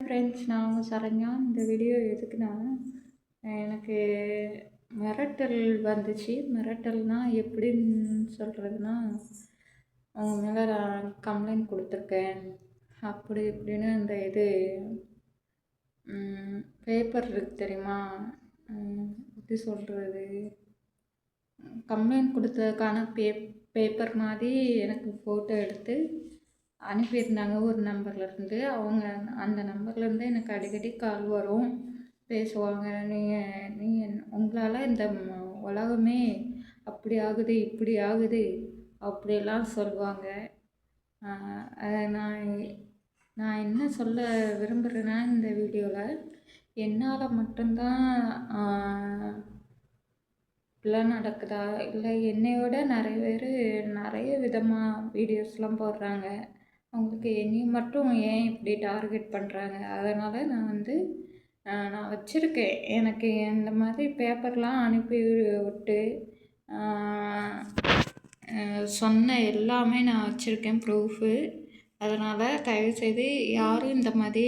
Friends நான் உங்கள் சரண்யா. இந்த வீடியோ எதுக்குன்னா எனக்கு மிரட்டல் வந்துச்சு. மிரட்டல்னால் எப்படின்னு சொல்கிறதுனா அவங்க மேலே நான் கம்ப்ளைண்ட் கொடுத்துருக்கேன். அப்படி இப்படின்னு இந்த இது பேப்பர் இருக்கு தெரியுமா? எப்படி சொல்கிறது கம்ப்ளைண்ட் கொடுத்ததுக்கான பே பேப்பர் மாதிரி எனக்கு ஃபோட்டோ எடுத்து அனுப்பியிருந்தாங்க ஒரு நம்பர்லேருந்து அவங்க அந்த நம்பர்லேருந்து எனக்கு அடிக்கடி கால் வரும். பேசுவாங்க நீங்கள் நீங்கள் உங்களால் இந்த உலகமே அப்படி ஆகுது இப்படி ஆகுது அப்படியெல்லாம் சொல்லுவாங்க. நான் நான் என்ன சொல்ல விரும்புகிறேன்னா இந்த வீடியோவில் என்னால் மட்டும்தான் இப்படிலாம் நடக்குதா? இல்லை என்னையோட நிறைய பேர் நிறைய விதமாக வீடியோஸ்லாம் போடுறாங்க. அவங்களுக்கு என்னையும் மட்டும் ஏன் இப்படி டார்கெட் பண்ணுறாங்க அதனால் நான் வந்து நான் வச்சுருக்கேன். எனக்கு இந்த மாதிரி பேப்பர்லாம் அனுப்பி விட்டு சொன்ன எல்லாமே நான் வச்சுருக்கேன் ப்ரூஃபு. அதனால் தயவுசெய்து யாரும் இந்த மாதிரி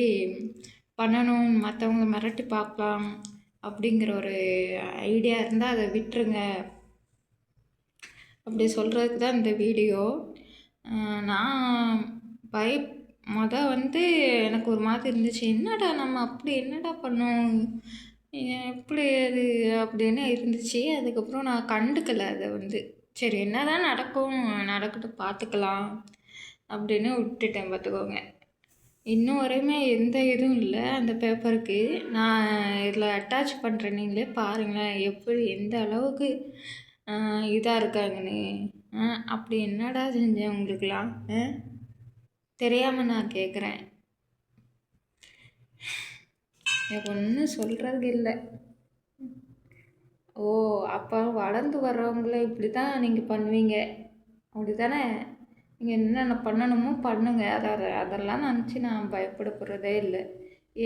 பண்ணணும் மற்றவங்கள மிரட்டி பார்க்கலாம் அப்படிங்கிற ஒரு ஐடியா இருந்தால் அதை விட்டுருங்க. அப்படி சொல்கிறதுக்கு தான் இந்த வீடியோ. நான் பய மொதல் வந்து எனக்கு ஒரு மாதிரி இருந்துச்சு. என்னடா நம்ம அப்படி என்னடா பண்ணோம்? எப்படி அது? அப்படின்னு இருந்துச்சு. அதுக்கப்புறம் நான் கண்டுக்கலை அதை வந்து. சரி என்ன தான் நடக்கும்? நடக்கட்டும் பார்த்துக்கலாம். அப்படின்னு விட்டுட்டேன் பார்த்துக்கோங்க. இன்னும் வரையுமே எந்த இதுவும் இல்லை. அந்த பேப்பருக்கு நான் இதில் அட்டாச் பண்ணுறேன். நீங்களே பாருங்களேன் எப்படி எந்த அளவுக்கு இதாக இருக்காங்கன்னு. அப்படி என்னடா செஞ்சேன் உங்களுக்கெலாம் தெரியாமல் நான் கேட்குறேன் எனக்கு ஒன்றும் சொல்கிறது இல்லை. ஓ அப்போ வளர்ந்து வர்றவங்கள இப்படி தான் நீங்கள் பண்ணுவீங்க. அப்படி தானே நீங்கள் என்னென்ன பண்ணணுமோ பண்ணுங்கள் அதை அதெல்லாம் நினச்சி நான் பயப்பட போகிறதே இல்லை.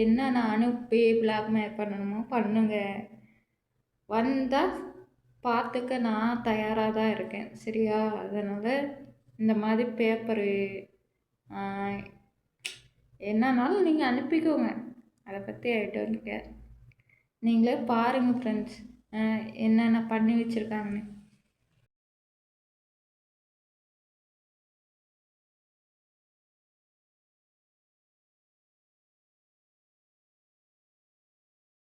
என்ன நான் அனுப்பி பிளாக்மெயில் பண்ணணுமோ பண்ணுங்க. வந்தால் பார்த்துக்க நான் தயாராக தான் இருக்கேன். சரியா? அதனால் இந்த மாதிரி பேப்பரு என்னன்னாலும் நீங்கள் அனுப்பிக்கோங்க. அதை பற்றி ஐ டோன்ட் கேர் நீங்களே பாருங்கள் ஃப்ரெண்ட்ஸ் என்னென்ன பண்ணி வச்சுருக்காங்கன்னு.